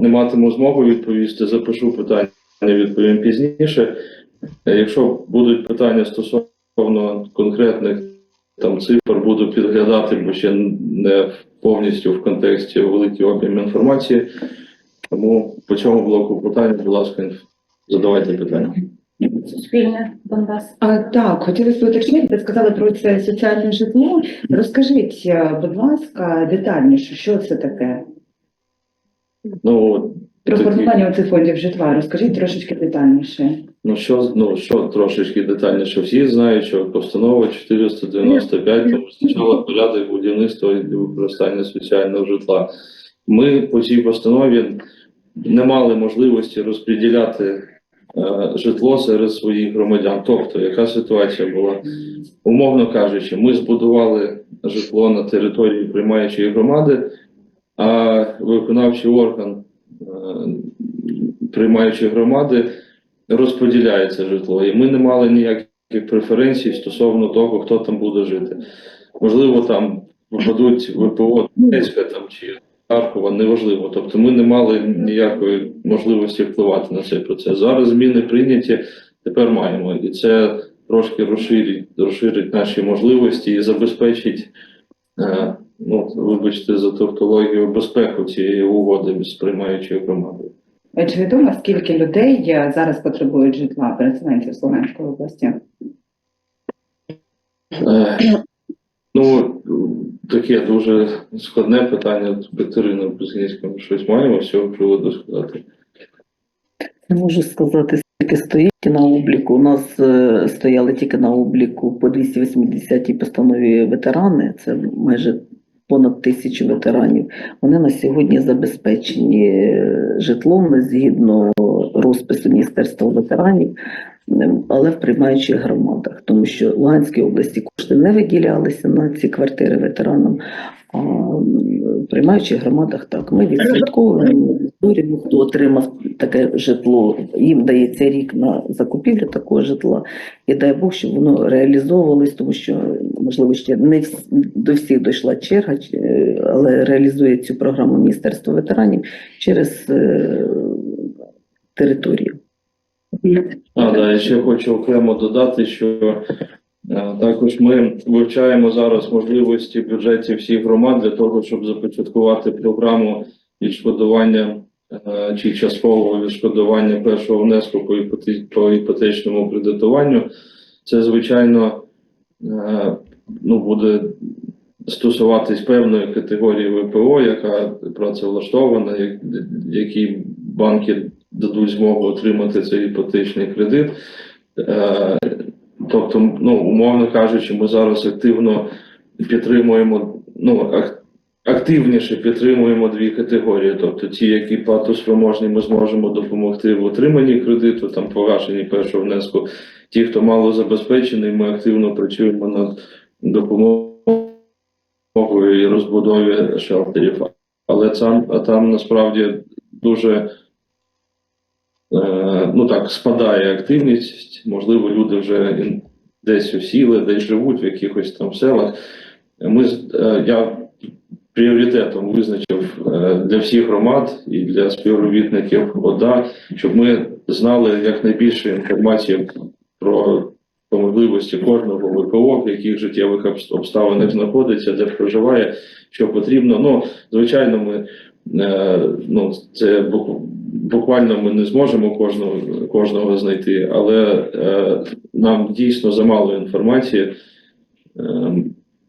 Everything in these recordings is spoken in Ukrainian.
не матиму змогу відповісти. Запишу питання, відповім пізніше. Е, Якщо будуть питання стосовно конкретних там цифр, буду підглядати, бо ще не повністю в контексті великий об'єм інформації. Тому по цьому блоку питань, будь ласка, інф- задавайте питання. Суспільне Донбас. А, так, хотілося б уточнити, ви сказали про це соціальне житло. Розкажіть, е, будь ласка, детальніше, що це таке? Ну, формування цих фондів житла. Розкажіть трошечки детальніше. Ну що, ну що трошечки детальніше, всі знають, що постанова 495 там визначала порядок будівництва і використання соціального житла. Ми по цій постанові не мали можливості розподіляти е, житло серед своїх громадян. Тобто, яка ситуація була? Умовно кажучи, ми збудували житло на території приймаючої громади, а виконавчий орган е, приймаючої громади розподіляється житло, і ми не мали ніяких преференцій стосовно того, хто там буде жити. Можливо, там попадуть ВПО Донецька там чи Харкова, неважливо. Тобто ми не мали ніякої можливості впливати на цей процес. Зараз зміни прийняті, тепер маємо. І це трошки розширить, розширить наші можливості і забезпечить, е, ну, вибачте за тавтологію, безпеку цієї угоди з приймаючою громадою. Чи відомо, скільки людей зараз потребують житла переселенців з Луганської області? Е, Ну, таке дуже складне питання. Катерина Бузинська, ми щось маємо з цього приводу сказати. Не можу сказати, скільки стоїть на обліку. У нас е, стояли тільки на обліку по 280 постанові ветерани, це майже понад тисячу ветеранів. Вони на сьогодні забезпечені е, житлом згідно розпису Міністерства ветеранів, ем, але в приймаючих громадах, тому що в Луганській області кошти не виділялися на ці квартири ветеранам. А в приймаючих громадах так. Ми відслідковуємо історію, хто отримав таке житло. Їм дається рік на закупівлю такого житла, і дай Бог, щоб воно реалізовувалось, тому що можливо ще не до всіх дійшла черга, е, але реалізує цю програму Міністерство ветеранів через е, територію. А, да, я ще хочу окремо додати, що е, також ми вивчаємо зараз можливості в бюджеті всіх громад для того, щоб започаткувати програму відшкодування чи часткового відшкодування першого внеску по, іпоте- по іпотечному кредитуванню. Це, звичайно, е, ну, буде стосуватись певної категорії ВПО, яка працевлаштована, які банки дадуть змогу отримати цей іпотечний кредит. Е, Тобто, ну, умовно кажучи, ми зараз активно підтримуємо, ну, активніше підтримуємо дві категорії. Тобто ті, які платоспроможні, ми зможемо допомогти в отриманні кредиту, там погашенні першого внеску. Ті, хто мало забезпечений, ми активно працюємо над допомогою і розбудові шелтерів. Але там, там насправді дуже е, ну так, спадає активність. Можливо, люди вже десь осіли, десь живуть в якихось там селах. Ми, е, я пріоритетом визначив е, для всіх громад і для співробітників ОДА, щоб ми знали якнайбільше інформації про по можливості кожного ВПО, в яких життєвих обставинах знаходиться, де проживає, що потрібно. Ну, звичайно, ми е, ну, це бу- буквально ми не зможемо кожного, кожного знайти, але е, нам дійсно замало інформації. Е,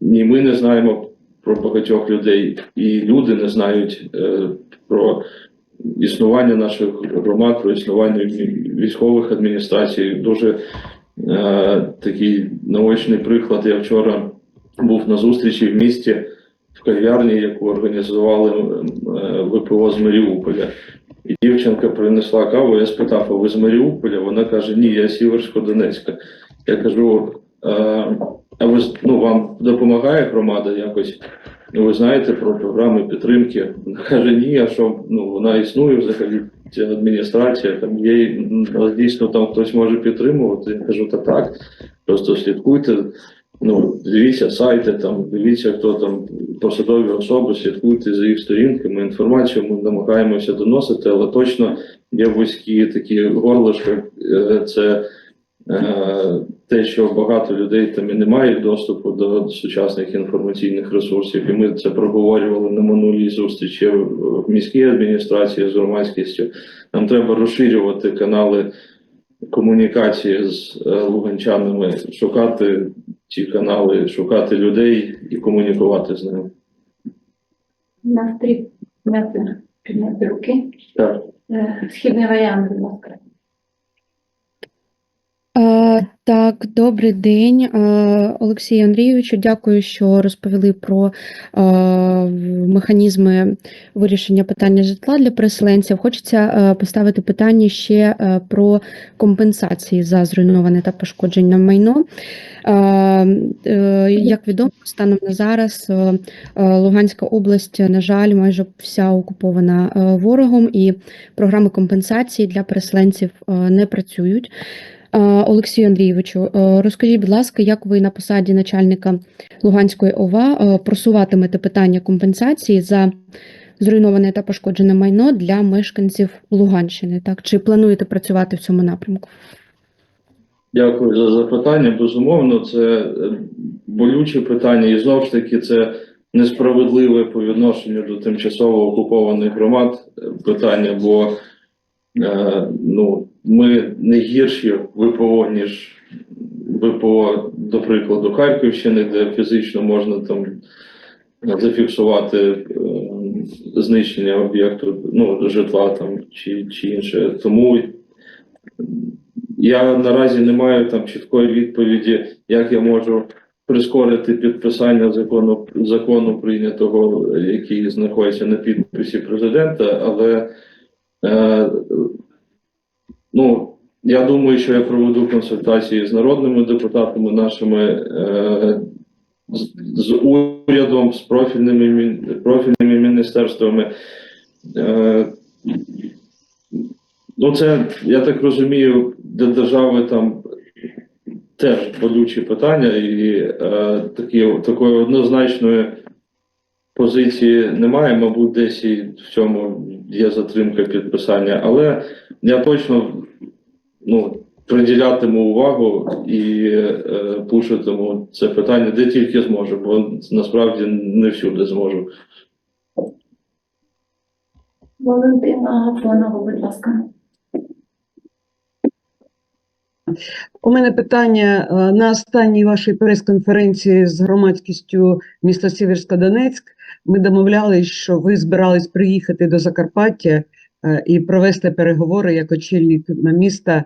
ні ми не знаємо про багатьох людей, і люди не знають е, про існування наших громад, про існування військових адміністрацій. Дуже е, такий наочний приклад. Я вчора був на зустрічі в місті в кав'ярні, яку організували е, ВПО з Маріуполя. І дівчинка принесла каву, я спитав, а ви з Маріуполя? Вона каже, ні, я з Сіверсько-Донецька. Я кажу, «Е, а ви ну, вам допомагає громада якось? Ну, ви знаєте про програми підтримки? Каже, ні, а що ну, вона існує взагалі, ця адміністрація, там є, дійсно там хтось може підтримувати. Я кажу, та так, просто слідкуйте Ну, дивіться сайти, там, дивіться, хто там посадові особи, слідкуйте за їх сторінками. Інформацію ми намагаємося доносити, але точно є вузькі такі горлишки. Е, Це е, те, що багато людей там і не мають доступу до сучасних інформаційних ресурсів, і ми це проговорювали на минулій зустрічі в міській адміністрації з громадськістю. Нам треба розширювати канали комунікації з е, луганчанами, шукати ці канали, шукати людей і комунікувати з ними. На три метри підняти руки. Так. Е, Східний варіант, будь ласка. Е, Так, добрий день, Е, Олексію Андрійовичу. Дякую, що розповіли про е, механізми вирішення питання житла для переселенців. Хочеться поставити питання ще про компенсації за зруйноване та пошкоджене майно. Як відомо, станом на зараз Луганська область, на жаль, майже вся окупована ворогом, і програми компенсації для переселенців не працюють. Е, Олексію Андрійовичу, е, розкажіть, будь ласка, як ви на посаді начальника Луганської ОВА е, просуватимете питання компенсації за зруйноване та пошкоджене майно для мешканців Луганщини? Так, чи плануєте працювати в цьому напрямку? Дякую за запитання. Безумовно, це болюче питання, і знову ж таки, це несправедливе по відношенню до тимчасово окупованих громад питання, бо е, ну, ми не гірші ВПО, ніж ВПО, до прикладу, Харківщини, де фізично можна там зафіксувати е, знищення об'єкту, ну, житла там чи, чи інше. Тому я наразі не маю там чіткої відповіді, як я можу прискорити підписання закону закону прийнятого, який знаходиться на підписі президента, але е, ну, я думаю, що я проведу консультації з народними депутатами, нашими е, з, урядом, з профільними профільними міністерствами. Е, Ну, це, я так розумію, для держави там теж болючі питання, і е, такі, такої однозначної позиції немає. Мабуть, десь і в цьому є затримка підписання, але я точно ну, приділятиму увагу і е, пушитиму це питання, де тільки зможу, бо насправді не всюди зможу. Валентина Афонова, будь ласка. У мене питання е, на останній вашій прес-конференції з громадськістю міста Сіверсько-Донецьк. Ми домовлялись, що ви збирались приїхати до Закарпаття і провести переговори як очільник міста е,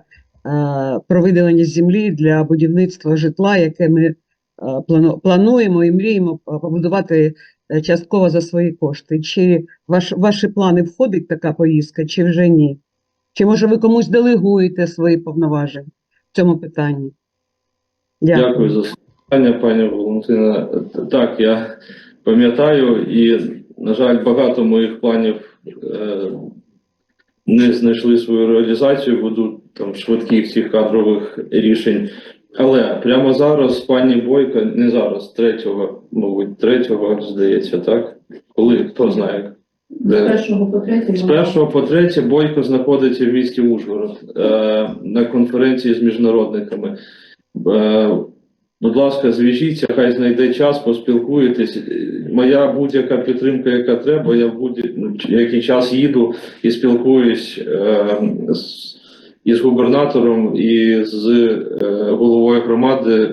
про виділення землі для будівництва житла, яке ми е, плануємо і мріємо побудувати е, частково за свої кошти. Чи ваш, ваші плани входить така поїздка, чи вже ні? Чи може ви комусь делегуєте свої повноваження? в цьому питанні. Дякую. Дякую за запитання, пані Валентина. Так, я пам'ятаю, і, на жаль, багато моїх планів е, не знайшли свою реалізацію, будуть там швидких цих кадрових рішень. Але прямо зараз пані Бойко, не зараз, третього, мабуть, третього, здається, так? Коли хто знає? Де? першого по. З першого по третє Бойко знаходиться в місті Ужгород е, на конференції з міжнародниками. Е, будь ласка, зв'яжіться, хай знайде час, поспілкуєтесь. Моя будь-яка підтримка, яка треба, я в будь-який час їду і спілкуюсь е, з, із губернатором і з е, головою громади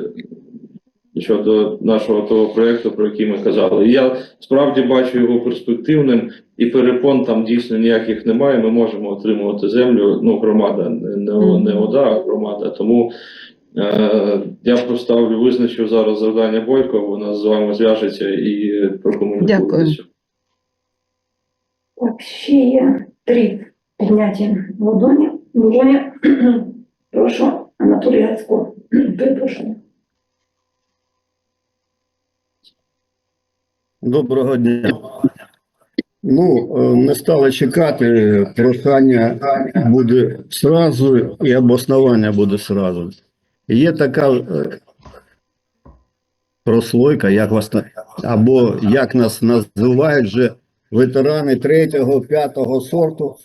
щодо нашого того проєкту, про який ми казали. І я справді бачу його перспективним, і перепон там дійсно ніяких немає. Ми можемо отримувати землю. Ну, громада, не, не, не ОДА, а громада. Тому я поставлю, визначив зараз завдання Бойко, вона з вами зв'яжеться і прокомунікує. Дякую. Так, ще є три підняті ладоні. Ладоні. Прошу, Анатолій Гацько. Перепрошую. Доброго дня. Ну, е, не стали чекати, прохання буде сразу і обоснування буде сразу. Є така, е, прослойка, як вас або як нас називають вже ветерани третього, п'ятого сорту.